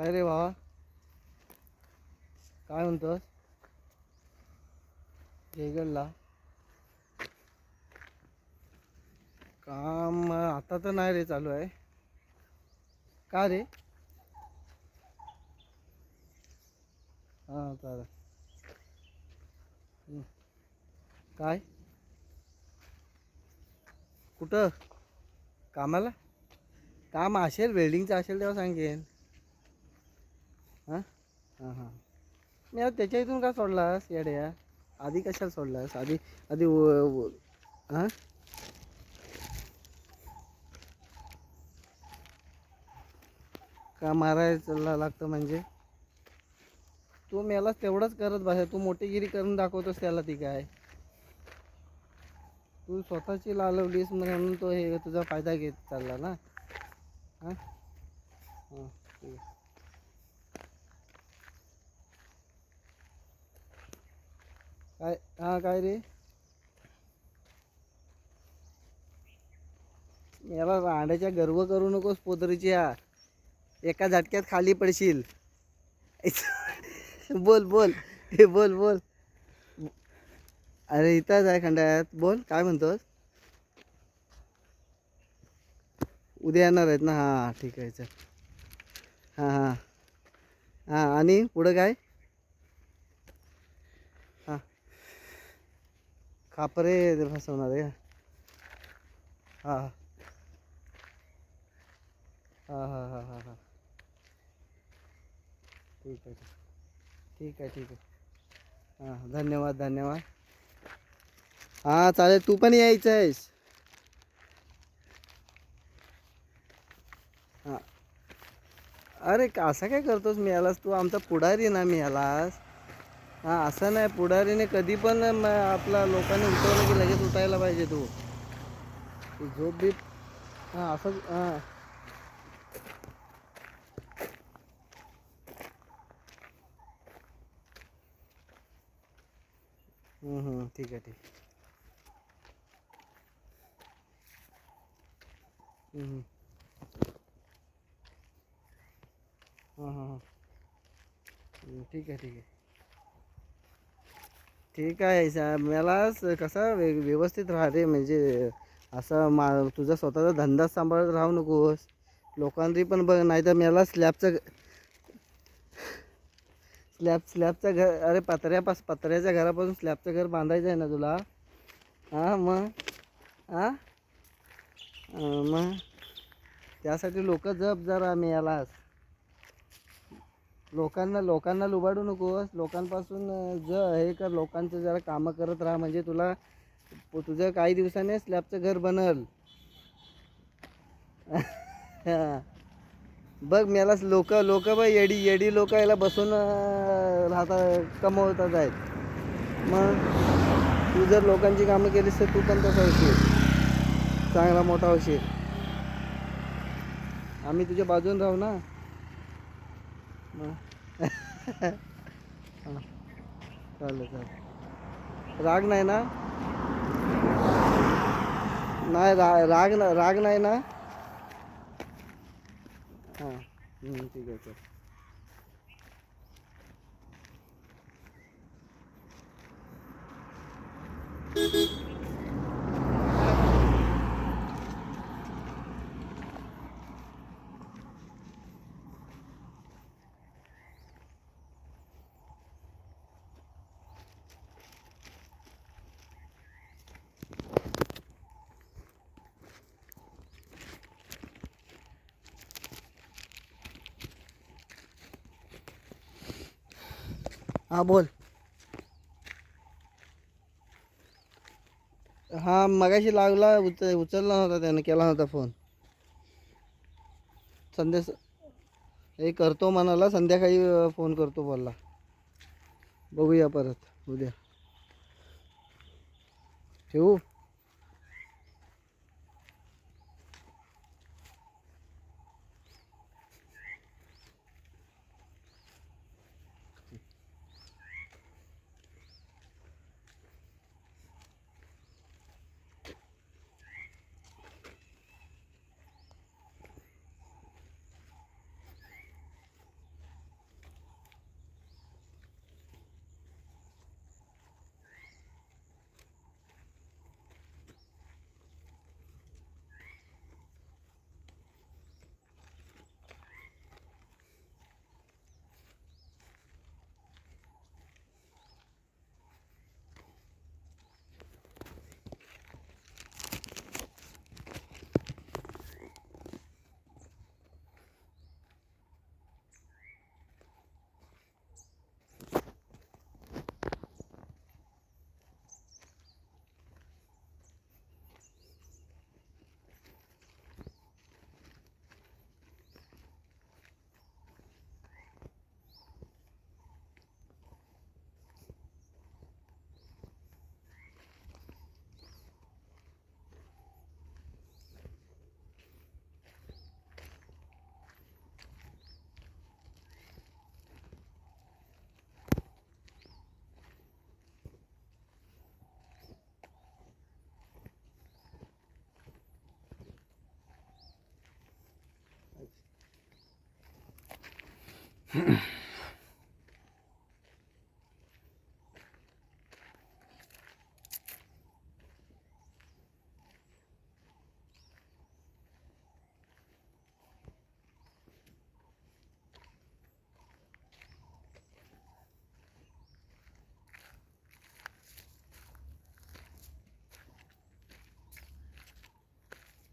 काय रे भावा? काय म्हणतोस? जयगडला काम आता तर नाही रे चालू आहे. का रे? हां चालेल. काय? कुठं? कामाला? काम असेल वेल्डिंगचं असेल तेव्हा सांगेन. हां? हां हां. मी आता त्याच्या इथून का सोडलास येड्या? आधी कशाला सोडलास? आधी आधी हां? का मारायला लागतं म्हणजे? तू मेलाच तेवढंच करत बसा. तू मोठीगिरी करून दाखवतोस त्याला ती काय. तू स्वतःची लालवलीस म्हणून तो हे तुझा फायदा घेत चालला ना? हां? हां ठीक आहे. काय हां काय रे? याला रांड्याच्या गर्व करू नकोस पोतरीच्या एका झटक्यात खाली पडशील. बोल बोल. हे बोल बोल. अरे इथंच आहे खंडात बोल काय म्हणतोस? उद्या येणार आहेत ना? हां ठीक आहे चल. हां हां. हां आणि पुढं काय? कापरे फसवणार आहे हां हां। हां हां हां हां ठीक आहे ठीक आहे ठीक आहे हां धन्यवाद धन्यवाद। हां चालेल तू पण यायचं आहेस। हां। अरे असं काय करतोस मी आलास तू आमचा पुढारी ना मी यालास हां असं नाही. पुढारीने कधी पण आपला लोकांनी उठवलं की लगेच उठायला पाहिजे तू. झोप बीप हां असं हां. ठीक आहे ठीक हां हां हां. ठीक आहे ठीक आहे. ठीक आहे साहेब मला स- कसं वे व्यवस्थित राहते म्हणजे असं मा तुझा स्वतःचा धंदा सांभाळत राहू नकोस. लोकांनी पण बघ नाही तर मला स्लॅबचं स्लॅब स्लॅबचं घर अरे पत्र्यापास पत्र्याच्या घरापासून स्लॅबचं घर बांधायचं आहे ना तुला? हां मग? हां? मग? त्यासाठी लोक जप जरा मी यालाच लोकांना लोकांना लुबाडू नकोस. लोकांपासून ज हे कर. लोकांचं जरा कामं करत राहा. म्हणजे तुला तुझं काही दिवसाने स्लॅबचं घर बनल. हां. बघ मला लोक लोक बघ येडी येडी लोक याला बसून राहता कमवतात आहेत. मग तू जर लोकांची कामं केलीस तर तू पण तसा होशील. चांगला मोठा होशील. आम्ही तुझ्या बाजून राहू ना. मग हां चालेल चालेल राग नाही ना नाही रा राग ना राग नाही ना हां हम्म, हां बोल. हां मगाशी लागला उच उचलला नव्हता त्यानं केला नव्हता फोन. संध्या हे करतो म्हणाला संध्याकाळी फोन करतो बोलला. बघूया परत उद्या. ठेवू?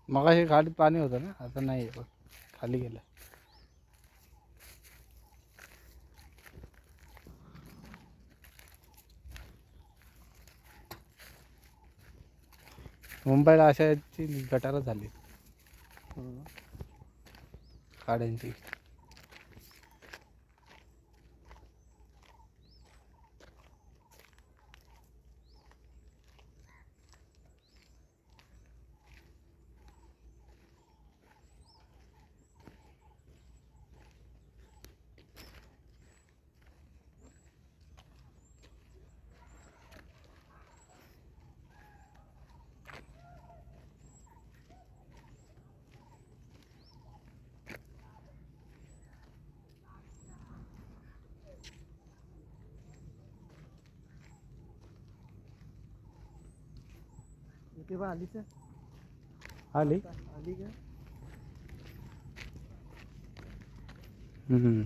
मग हे गाडीत पाणी होतं ना आता नाही आहे खाली गेलं. मुंबईला अशाची गटारच गटारं झाली. काड्यांची. बा आलीच आली? आली का? हम्म.